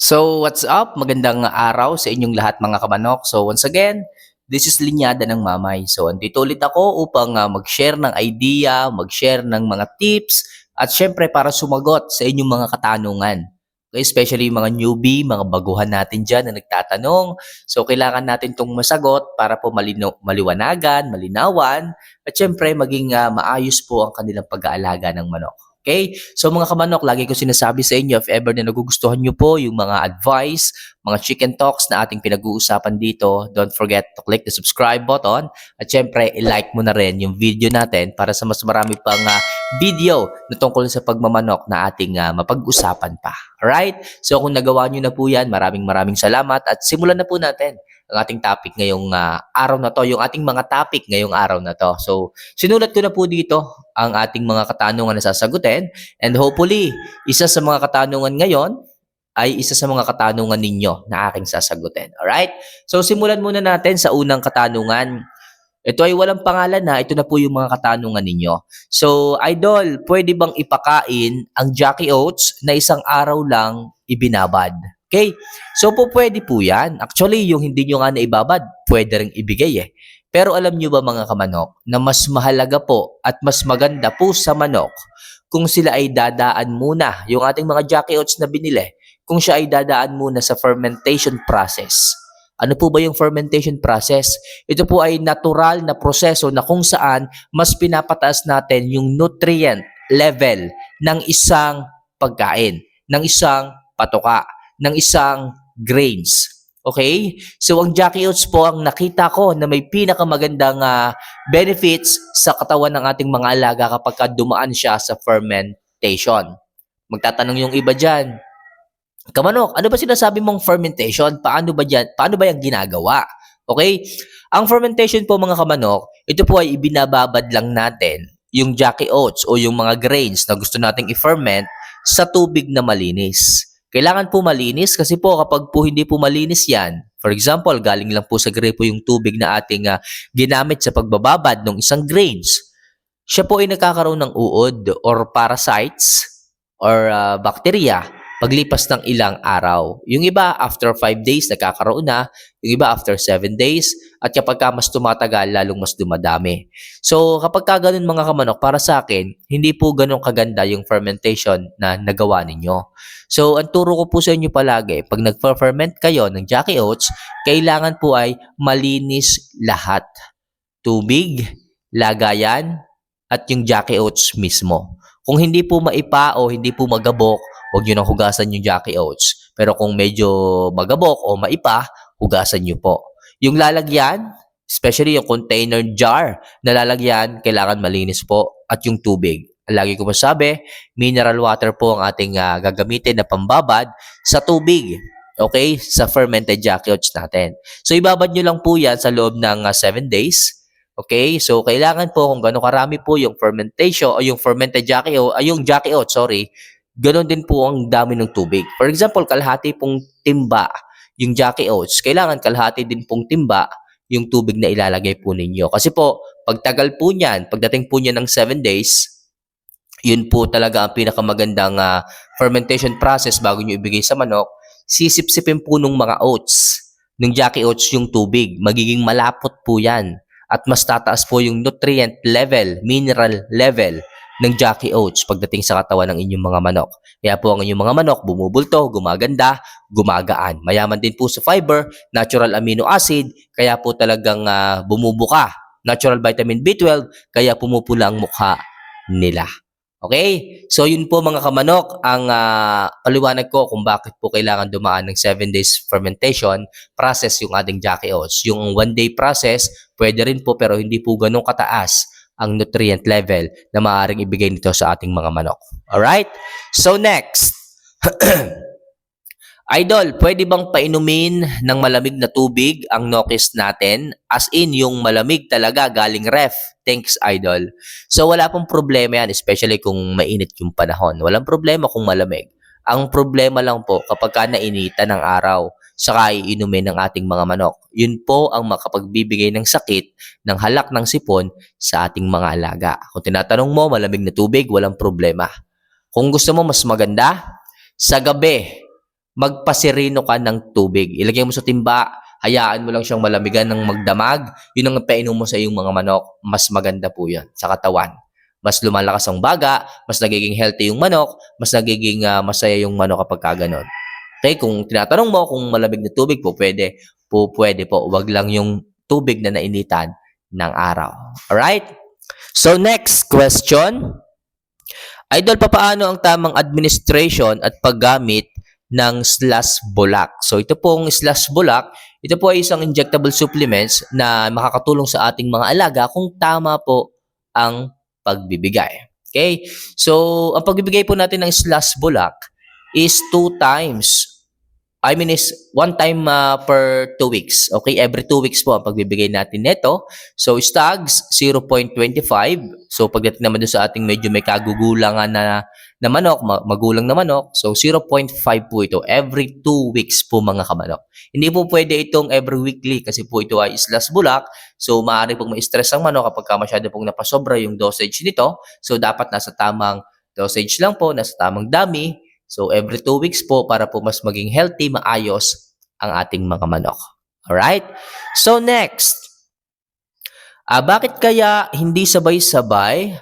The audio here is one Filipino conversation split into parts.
So, what's up? Magandang araw sa inyong lahat mga kamanok. So, once again, this is Linyada ng Mamay. So, andito ulit ako upang ah, mag-share ng idea, mag-share ng mga tips, at syempre para sumagot sa inyong mga katanungan. Okay, especially yung mga newbie, mga baguhan natin dyan na nagtatanong. So, kailangan natin itong masagot para po malino, maliwanagan, malinawan, at syempre maging ah, maayos po ang kanilang pag-aalaga ng manok. Okay? So mga kamanok, lagi ko sinasabi sa inyo, if ever na nagugustuhan nyo po yung mga advice, mga chicken talks na ating pinag-uusapan dito, don't forget to click the subscribe button at syempre, i-like mo na rin yung video natin para sa mas marami pang ah, video na tungkol sa pagmamanok na ating ah, mapag-usapan pa. Alright? So kung nagawa nyo na po yan, maraming maraming salamat at simulan na po natin ang ating topic ngayong ah, araw na to, yung ating mga topic ngayong araw na to. So, sinulat ko na po dito ang ating mga katanungan na sasagutin and hopefully, isa sa mga katanungan ngayon ay isa sa mga katanungan ninyo na aking sasagutin. Alright? So, simulan muna natin sa unang katanungan. Ito ay walang pangalan na, ito na po yung mga katanungan ninyo. So, idol, pwede bang ipakain ang Jackie Oats na isang araw lang ibinabad? Okay? So po pwede po yan. Actually, yung hindi nyo nga naibabad, pwede rin ibigay eh. Pero alam nyo ba mga kamanok, na mas mahalaga po at mas maganda po sa manok kung sila ay dadaan muna, yung ating mga Jackie Oats na binili, kung siya ay dadaan muna sa fermentation process. Ano po ba yung fermentation process? Ito po ay natural na proseso na kung saan mas pinapataas natin yung nutrient level ng isang pagkain, ng isang patoka ng isang grains. Okay? So, ang Jackie Oats po ang nakita ko na may pinakamagandang ah, benefits sa katawan ng ating mga alaga kapag ka dumaan siya sa fermentation. Magtatanong yung iba dyan, Kamanok, ano ba sinasabi mong fermentation? Paano ba dyan? Paano ba yung ginagawa? Okay? Ang fermentation po mga kamanok, ito po ay ibinababad lang natin yung Jackie Oats o yung mga grains na gusto nating i-ferment sa tubig na malinis. Kailangan po malinis kasi po kapag po hindi po malinis yan, for example, galing lang po sa gripo yung tubig na ating ah, ginamit sa pagbababad ng isang grains, siya po ay nagkakaroon ng uod or parasites or ah, bacteria paglipas ng ilang araw. Yung iba, after 5 days, nagkakaroon na. Yung iba, after 7 days. At kapag ka mas tumatagal, lalong mas dumadami. So, kapag ka ganun mga kamanok, para sa akin, hindi po ganun kaganda yung fermentation na nagawa ninyo. So, ang turo ko po sa inyo palagi, pag nag-ferment kayo ng Jackie Oats, kailangan po ay malinis lahat. Tubig, lagayan, at yung Jackie Oats mismo. Kung hindi po maipa o hindi po magabok, huwag nyo nang hugasan yung Jackie Oats. Pero kung medyo magabok o maipa, hugasan nyo po. Yung lalagyan, especially yung container jar na lalagyan, kailangan malinis po at yung tubig. Lagi ko masabi, mineral water po ang ating ah, gagamitin na pambabad sa tubig. Okay? Sa fermented Oats natin. So, ibabad nyo lang po yan sa loob ng 7 days. Okay? So, kailangan po kung gano'ng karami po yung fermentation o yung fermented Jackie Oats, ay yung Jackie Oats, sorry, Ganon din po ang dami ng tubig. For example, kalahati pong timba yung Jackie Oats, kailangan kalahati din pong timba yung tubig na ilalagay po ninyo. Kasi po, pagtagal po niyan, pagdating po niya ng 7 days, yun po talaga ang pinakamagandang ah, fermentation process bago nyo ibigay sa manok. Sisipsipin po nung mga oats, ng Jackie Oats yung tubig. Magiging malapot po yan. At mas tataas po yung nutrient level, mineral level ng Jackie Oats pagdating sa katawan ng inyong mga manok. Kaya po ang inyong mga manok bumubulto, gumaganda, gumagaan. Mayaman din po sa fiber, natural amino acid, kaya po talagang ah, bumubuka. Natural vitamin B12, kaya pumupula ang mukha nila. Okay? So yun po mga kamanok, ang ah, paliwanag ko kung bakit po kailangan dumaan ng 7 days fermentation process yung ating Jackie Oats. Yung 1 day process, pwede rin po pero hindi po ganun kataas ang nutrient level na maaaring ibigay nito sa ating mga manok. Alright? So next, Idol, pwede bang painumin ng malamig na tubig ang nokis natin? As in, yung malamig talaga galing ref. Thanks, Idol. So, wala pong problema yan, especially kung mainit yung panahon. Walang problema kung malamig. Ang problema lang po kapag ka nainitan ng araw, saka iinumin ng ating mga manok. Yun po ang makapagbibigay ng sakit ng halak ng sipon sa ating mga alaga. Kung tinatanong mo, malamig na tubig, walang problema. Kung gusto mo mas maganda, sa gabi, magpasirino ka ng tubig. Ilagay mo sa timba, hayaan mo lang siyang malamigan ng magdamag, yun ang painom mo sa iyong mga manok, mas maganda po yan sa katawan. Mas lumalakas ang baga, mas nagiging healthy yung manok, mas nagiging ah, masaya yung manok kapag kaganon. Okay, kung tinatanong mo kung malamig na tubig po, pwede po, pwede po. Wag lang yung tubig na nainitan ng araw. Alright? So next question. Idol, papaano ang tamang administration at paggamit ng slash bulak? So ito pong slash bulak, ito po ay isang injectable supplements na makakatulong sa ating mga alaga kung tama po ang pagbibigay. Okay? So, ang pagbibigay po natin ng slash bulak is two times I mean is one time uh, per two weeks. Okay, every two weeks po ang pagbibigay natin nito. So stags 0.25. So pagdating naman doon sa ating medyo may kagugulangan na na manok, ma- magulang na manok, so 0.5 po ito every two weeks po mga kamanok. Hindi po pwede itong every weekly kasi po ito ay islas bulak. So maaari pong ma-stress ang manok kapag ka masyado pong napasobra yung dosage nito. So dapat nasa tamang dosage lang po, nasa tamang dami. So every two weeks po para po mas maging healthy, maayos ang ating mga manok. Alright? So next, ah bakit kaya hindi sabay-sabay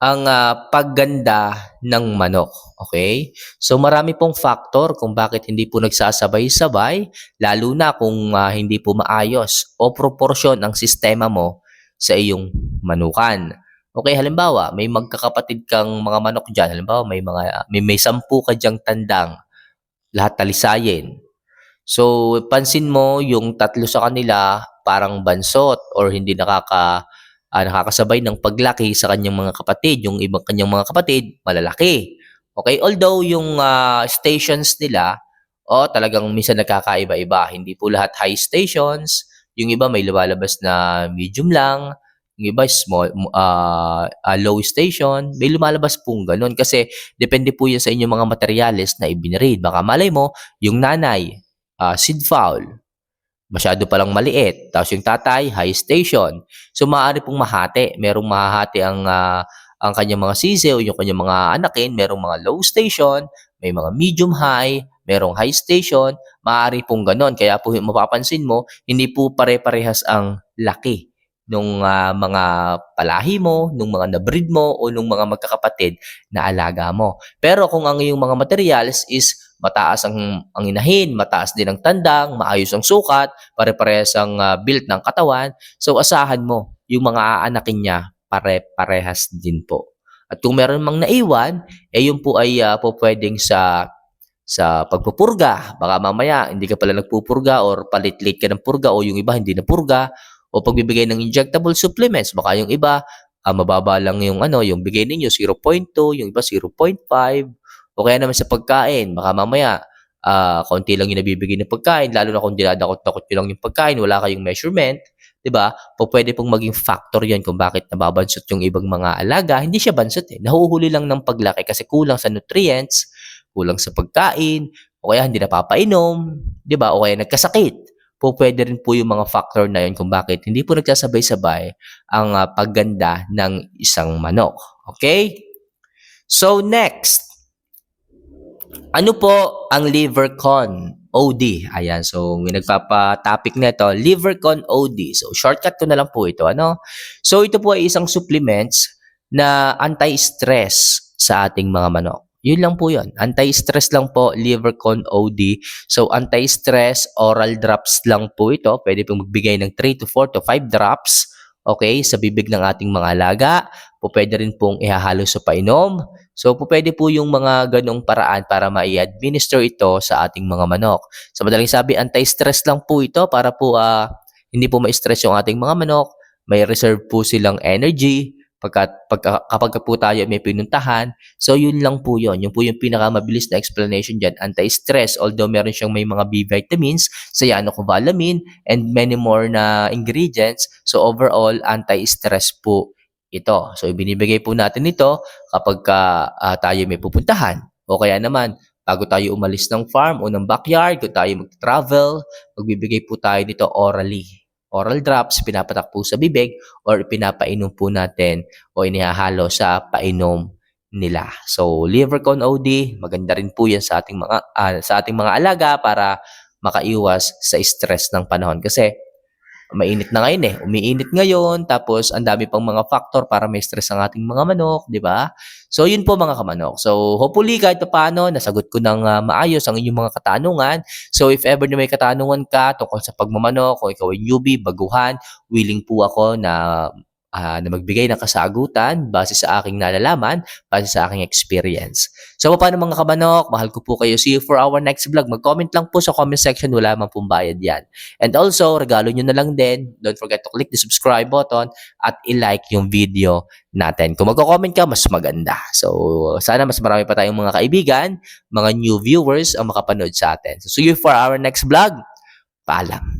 ang ah, pagganda ng manok? Okay? So marami pong factor kung bakit hindi po nagsasabay-sabay, lalo na kung ah, hindi po maayos o proportion ang sistema mo sa iyong manukan. Okay, halimbawa, may magkakapatid kang mga manok diyan. Halimbawa, may mga may may sampu ka diyang tandang. Lahat talisayin. So, pansin mo yung tatlo sa kanila parang bansot or hindi nakaka ah, nakakasabay ng paglaki sa kanyang mga kapatid. Yung ibang kanyang mga kapatid, malalaki. Okay, although yung ah, stations nila, oh, talagang minsan nagkakaiba-iba. Hindi po lahat high stations. Yung iba may lumalabas na medium lang. Yung iba small, ah, ah, low station. May lumalabas pong ganun. Kasi depende po yan sa inyong mga materyales na ibinread. Baka malay mo, yung nanay, ah, seed fowl, masyado palang maliit. Tapos yung tatay, high station. So maaari pong mahati. Merong mahahati ang ah, ang kanyang mga sisiw, yung kanyang mga anakin, merong mga low station, may mga medium high, merong high station, maaari pong ganon. Kaya po mapapansin mo, hindi po pare-parehas ang laki nung ah, mga palahi mo, nung mga na-breed mo, o nung mga magkakapatid na alaga mo. Pero kung ang iyong mga materials is mataas ang, ang inahin, mataas din ang tandang, maayos ang sukat, pare-parehas ang ah, build ng katawan, so asahan mo yung mga aanakin niya pare-parehas din po. At kung meron mang naiwan, eh yun po ay ah, po pwedeng sa sa pagpupurga. Baka mamaya hindi ka pala nagpupurga or palit-late ka ng purga o yung iba hindi na purga o pagbibigay ng injectable supplements. Baka yung iba ah, mababa lang yung ano, yung bigay ninyo 0.2, yung iba 0.5 o kaya naman sa pagkain. Baka mamaya ah, konti lang yung nabibigay ng pagkain lalo na kung dinadakot-dakot nyo lang yung pagkain, wala kayong measurement. 'di ba? Po pwede pong maging factor 'yan kung bakit nababansot yung ibang mga alaga. Hindi siya bansot eh. Nahuhuli lang ng paglaki kasi kulang sa nutrients, kulang sa pagkain, o kaya hindi napapainom, 'di ba? O kaya nagkasakit. Po pwede rin po yung mga factor na 'yon kung bakit hindi po nagsasabay-sabay ang ah, pagganda ng isang manok. Okay? So next, ano po ang LiverCon OD? Ayan, so may nagpapa-topic nito, LiverCon OD. So shortcut ko na lang po ito, ano? So ito po ay isang supplements na anti-stress sa ating mga manok. Yun lang po yun. Anti-stress lang po, LiverCon OD. So, anti-stress, oral drops lang po ito. Pwede pong magbigay ng 3 to 4 to 5 drops, okay, sa bibig ng ating mga alaga. Po pwede rin pong ihahalo sa painom. So, po pwede po yung mga ganong paraan para ma-administer ito sa ating mga manok. Sa madaling sabi, anti-stress lang po ito para po ah, hindi po ma-stress yung ating mga manok. May reserve po silang energy pagka, pagka, kapag po tayo may pinuntahan. So, yun lang po yun. Yun po yung pinakamabilis na explanation dyan. Anti-stress, although meron siyang may mga B vitamins, cyanocobalamin, and many more na ingredients. So, overall, anti-stress po ito. So, ibinibigay po natin ito kapag ka, ah, tayo may pupuntahan. O kaya naman, bago tayo umalis ng farm o ng backyard, kung tayo mag-travel, magbibigay po tayo nito orally. Oral drops, pinapatak po sa bibig or pinapainom po natin o inihahalo sa painom nila. So, liver con OD, maganda rin po yan sa ating mga, ah, sa ating mga alaga para makaiwas sa stress ng panahon. Kasi, mainit na ngayon eh. Umiinit ngayon, tapos ang dami pang mga factor para may stress ang ating mga manok, di ba? So, yun po mga kamanok. So, hopefully kahit pa paano, nasagot ko ng ah, maayos ang inyong mga katanungan. So, if ever na may katanungan ka tungkol sa pagmamanok, kung ikaw ay newbie, baguhan, willing po ako na ah, na magbigay ng kasagutan base sa aking nalalaman, base sa aking experience. So, paano mga kamanok? Mahal ko po kayo. See you for our next vlog. Mag-comment lang po sa comment section. Wala mang pong bayad yan. And also, regalo nyo na lang din. Don't forget to click the subscribe button at i-like yung video natin. Kung magko-comment ka, mas maganda. So, sana mas marami pa tayong mga kaibigan, mga new viewers ang makapanood sa atin. So, see you for our next vlog. Paalam.